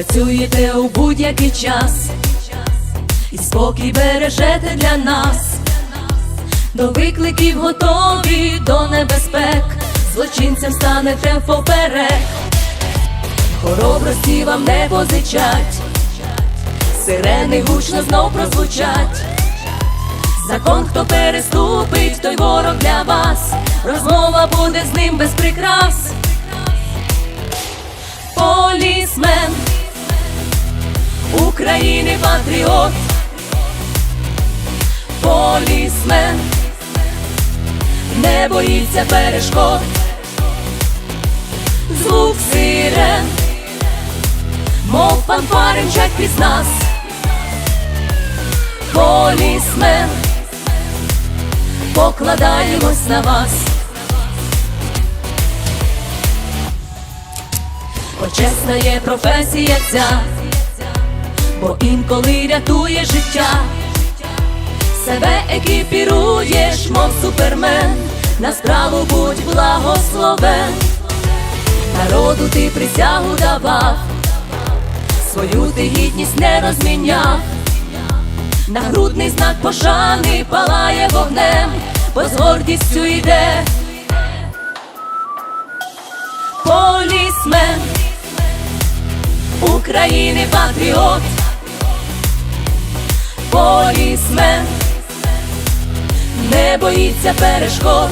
Працюєте у будь-який час, і спокій бережете для нас. До викликів готові до небезпек, злочинцям станете поперек, хоробрості вам не позичать, сирени гучно знов прозвучать. Закон, хто переступить, той ворог для вас. Розмова буде з ним без прикрас. Полісмен патріот. Полісмен не боїться перешкод. Звук сирен, мов фанфари мчать під нас. Полісмен покладаємось на вас. Почесна є професія ця, бо інколи рятує життя. Себе екіпіруєш, мов супермен, на справу будь благословен. Народу ти присягу давав, свою ти гідність не розміняв. Нагрудний знак пошани палає вогнем, бо з гордістю йде. Полісмен України патріот. Полісмен не боїться перешкод.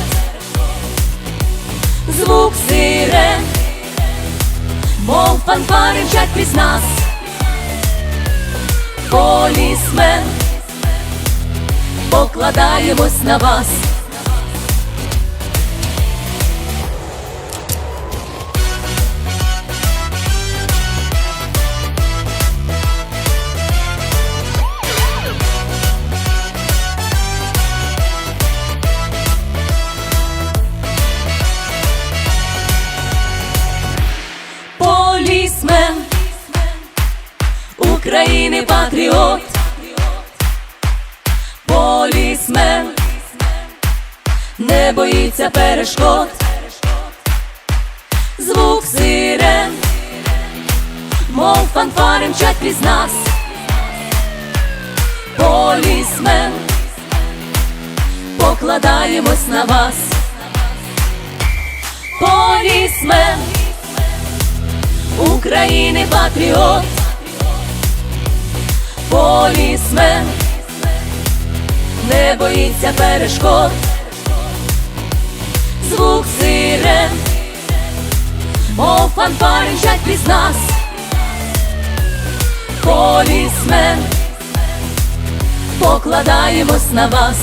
Звук сирен, мов фанфари мчать крізь нас. Полісмен покладаємось на вас. України патріот. Полісмен не боїться перешкод. Звук сирен, мов фанфари мчать крізь нас. Полісмен покладаємось на вас. Полісмен України патріот. Полісмен не боїться перешкод. Звук сирен, мов фанфари мчать крізь нас. Полісмен покладаємось на вас.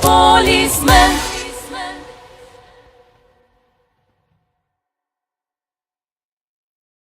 Полісмен